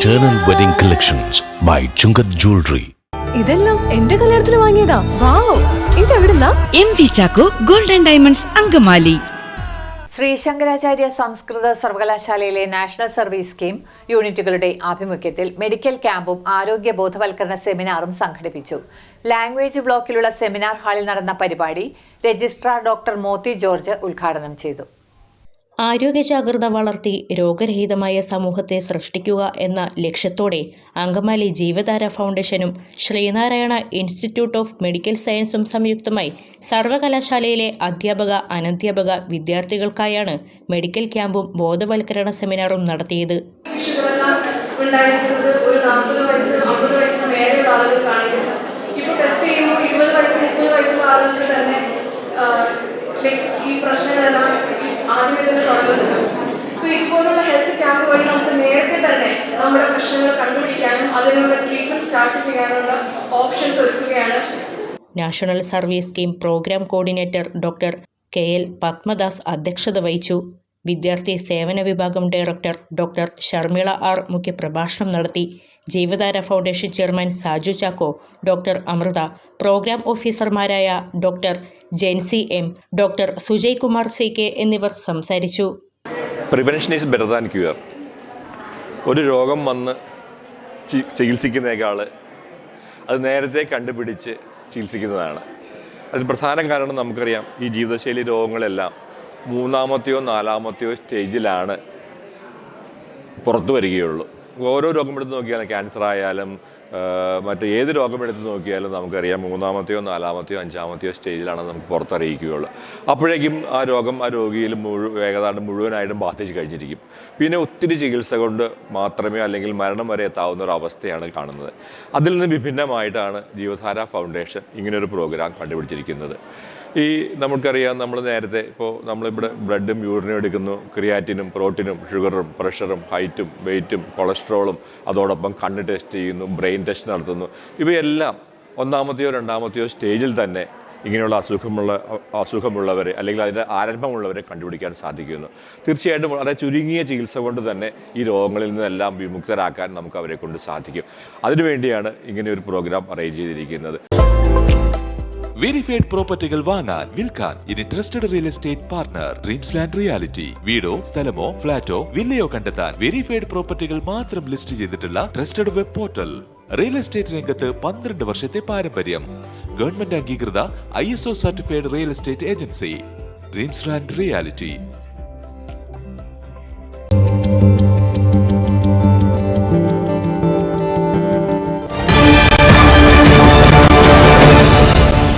Eternal Wedding Collections by Chungath Jewelry. ഇതെല്ലാം എന്റെ കല്യാണത്തിന് വാങ്ങിയതാ. Wow ഇതെവിടുന്നാ? M V Chacko golden diamonds Angamaly. Sree Shankaracharya സംസ്കൃത സർവകലാശാലയിലെ നാഷണൽ സർവീസ് സ്കീം യൂണിറ്റുകളുടെ ആഭിമുഖ്യത്തിൽ മെഡിക്കൽ ക്യാമ്പും ആരോഗ്യ ബോധവൽക്കരണ സെമിനാറും സംഘടിപ്പിച്ചു. ലാംഗ്വേജ് ബ്ലോക്കിലുള്ള സെമിനാർ ഹാളിൽ നടന്ന പരിപാടി രജിസ്ട്രാർ ഡോക്ടർ മോത്തി ജോർജ് ഉദ്ഘാടനം ചെയ്തു. ആരോഗ്യ ജാഗ്രത വളർത്തി രോഗരഹിതമായ സമൂഹത്തെ സൃഷ്ടിക്കുക എന്ന ലക്ഷ്യത്തോടെ അങ്കമാലി ജീവധാര ഫൗണ്ടേഷനും ശ്രീനാരായണ ഇൻസ്റ്റിറ്റ്യൂട്ട് ഓഫ് മെഡിക്കൽ സയൻസും സംയുക്തമായി സർവകലാശാലയിലെ അധ്യാപക അനധ്യാപക വിദ്യാർത്ഥികൾക്കായാണ് മെഡിക്കൽ ക്യാമ്പും ബോധവൽക്കരണ സെമിനാറും നടത്തിയത്. ഈ പ്രശ്നങ്ങളെല്ലാം ആദ്യമേ തന്നെ തുടങ്ങുന്നുണ്ട് സോ ഇതുപോലുള്ള ഹെൽത്ത് ക്യാമ്പ് വഴി നമുക്ക് നേരത്തെ തന്നെ നമ്മുടെ പ്രശ്നങ്ങൾ കണ്ടുപിടിക്കാനും അതിനുള്ള ട്രീറ്റ്മെന്റ് സ്റ്റാർട്ട് ചെയ്യാനുള്ള ഓപ്ഷൻസ് ഒരുക്കുകയാണ്. National service scheme program coordinator doctor K L Padmadas അധ്യക്ഷത വഹിച്ചു. വിദ്യാർത്ഥി സേവന വിഭാഗം ഡയറക്ടർ ഡോക്ടർ ഷർമിള ആർ മുഖ്യപ്രഭാഷണം നടത്തി. Jeevadhara foundation chairman Saju Chacko doctor Amrutha program ഓഫീസർമാരായ doctor Jency M doctor Sujay Kumar C K എന്നിവർ സംസാരിച്ചു. Prevention is better than cure ഒരു രോഗം വന്ന് ചികിത്സിക്കുന്നേക്കാൾ അത് നേരത്തെ കണ്ടുപിടിച്ച് ചികിത്സിക്കുന്നതാണ്. അതിന് പ്രധാന കാരണം നമുക്കറിയാം ഈ ജീവിതശൈലി രോഗങ്ങളെല്ലാം മൂന്നാമത്തെയോ നാലാമത്തെയോ സ്റ്റേജിലാണ് പുറത്തു വരികയുള്ളൂ. ഓരോ രോഗം എടുത്ത് നോക്കിയാലും ക്യാൻസർ ആയാലും മറ്റ് ഏത് രോഗമെടുത്ത് നോക്കിയാലും നമുക്കറിയാം മൂന്നാമത്തെയോ നാലാമത്തെയോ അഞ്ചാമത്തെയോ സ്റ്റേജിലാണ് നമുക്ക് പുറത്തറിയിക്കുകയുള്ളൂ. അപ്പോഴേക്കും ആ രോഗം ആ രോഗിയിൽ മുഴുവൻ ഏകദാണ്ട് മുഴുവനായിട്ടും ബാധിച്ച് കഴിഞ്ഞിരിക്കും. പിന്നെ ഒത്തിരി ചികിത്സ കൊണ്ട് മാത്രമേ അല്ലെങ്കിൽ മരണം വരെ എത്താവുന്ന ഒരു അവസ്ഥയാണ് കാണുന്നത്. അതിൽ നിന്ന് വിഭിന്നമായിട്ടാണ് ജീവധാര ഫൗണ്ടേഷൻ ഇങ്ങനൊരു പ്രോഗ്രാം കണ്ടുപിടിച്ചിരിക്കുന്നത്. ഈ നമുക്കറിയാം നമ്മൾ നേരത്തെ ഇപ്പോൾ നമ്മളിവിടെ ബ്ലഡും യൂറിനും എടുക്കുന്നു. ക്രിയാറ്റിനും പ്രോട്ടീനും ഷുഗറും പ്രഷറും ഹൈറ്റും വെയിറ്റും കൊളസ്ട്രോളും അതോടൊപ്പം കണ്ണ് ടെസ്റ്റ് ചെയ്യുന്നു. ബ്രെയിൻ ടെസ്റ്റ് നടത്തുന്നു. ഇവയെല്ലാം ഒന്നാമത്തെയോ രണ്ടാമത്തെയോ സ്റ്റേജിൽ തന്നെ ഇങ്ങനെയുള്ള അസുഖമുള്ള അസുഖമുള്ളവരെ അല്ലെങ്കിൽ അതിന്റെ ആരംഭമുള്ളവരെ കണ്ടുപിടിക്കാൻ സാധിക്കുന്നു. തീർച്ചയായിട്ടും വളരെ ചുരുങ്ങിയ ചികിത്സ കൊണ്ട് തന്നെ ഈ രോഗങ്ങളിൽ നിന്നെല്ലാം വിമുക്തരാക്കാൻ നമുക്ക് അവരെ കൊണ്ട് സാധിക്കും. അതിനുവേണ്ടിയാണ് ഇങ്ങനെ ഒരു പ്രോഗ്രാം അറേഞ്ച് ചെയ്തിരിക്കുന്നത്. വെരിഫൈഡ് പ്രോപ്പർട്ടികൾ വാങ്ങാൻ വിൽക്കാൻ ഇനി trusted real estate partner dreams land reality വീടോ സ്ഥലമോ ഫ്ളാറ്റോ വില്ലയോ കണ്ടെത്താൻ വെരിഫൈഡ് പ്രോപ്പർട്ടികൾ മാത്രം ലിസ്റ്റ് ചെയ്തിട്ടുള്ള trusted web portal real estate രംഗത്ത് പന്ത്രണ്ട് വർഷത്തെ പാരമ്പര്യം. ഗവൺമെന്റ് അംഗീകൃത I S O certified real estate agency dreams and reality